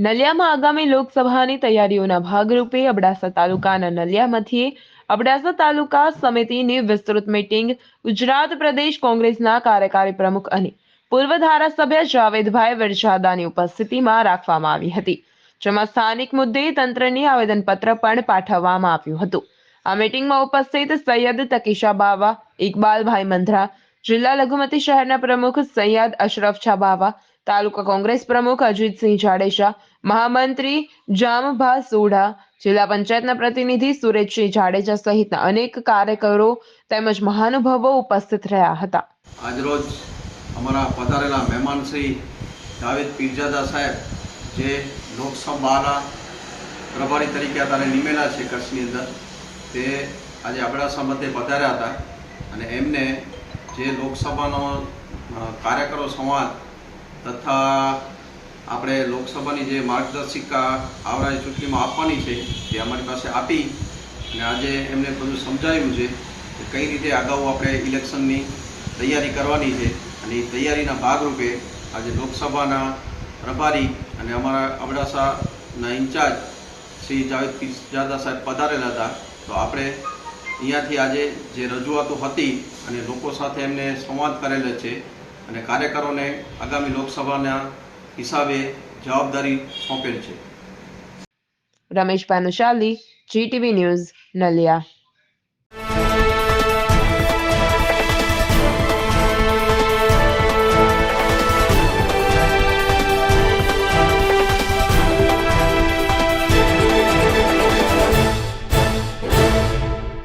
નલિયામાં આગામી લોકસભાની તૈયારીઓના ભાગરૂપે અબડાસા તાલુકાના નલિયા અબડાસા તાલુકા સમિતિની વિસ્તૃત મીટિંગ ગુજરાત પ્રદેશ કોંગ્રેસના કાર્યકારી પ્રમુખ અને પૂર્વ ધારાસભ્ય જાવેદભાઈ વિરજાદાની ઉપસ્થિતિમાં રાખવામાં આવી હતી, જેમાં સ્થાનિક મુદ્દે તંત્રની આવેદનપત્ર પણ પાઠવવામાં આવ્યું હતું. આ મીટિંગમાં ઉપસ્થિત સૈયદ તકીશા બાવા, ઇકબાલભાઈ મંધરા, જિલ્લા લઘુમતી શહેરના પ્રમુખ સૈયદ અશરફ છાબાવા તાલુકા કોંગ્રેસ પ્રમુખ અજીતસિંહ જાડેજા મહામંત્રી જામભા સોઢા જિલ્લા પંચાયતના પ્રતિનિધિ સુરેશસિંહ જાડેજા સહિતના અનેક કાર્યકરો તેમજ મહાનુભાવો ઉપસ્થિત રહ્યા હતા. આજરોજ અમારા પધારેલા મહેમાન શ્રી જાવેદ પીરજાદા સાહેબ, જે લોકસભાના પ્રભારી તરીકે અત્યારે નિમેલા છે કચ્છની અંદર, તે આજે અબડાસા મધ્યે પધાર્યા હતા અને એમને જે લોકસભાનો કાર્યકરો સંવાદ તથા આપણે લોકસભાની જે માર્ગદર્શિકા આવનારી ચૂંટણીમાં આપવાની છે તે અમારી પાસે આપી અને આજે એમને બધું સમજાવ્યું છે કે કઈ રીતે અગાઉ આપણે ઇલેક્શનની તૈયારી કરવાની છે અને એ તૈયારીના ભાગરૂપે આજે લોકસભાના પ્રભારી અને અમારા અબડાસાના ઇન્ચાર્જ શ્રી જાવેદ પીરજાદા સાહેબ પધારેલા હતા. તો આપણે અહીંયાથી આજે જે રજૂઆતો હતી અને લોકો સાથે એમને સંવાદ કરેલો છે અને કાર્યકરોને આગામી લોકસભાના હિસાબે જવાબદારી સોંપેલ છે. Ramesh Panushali GTV news Naliya.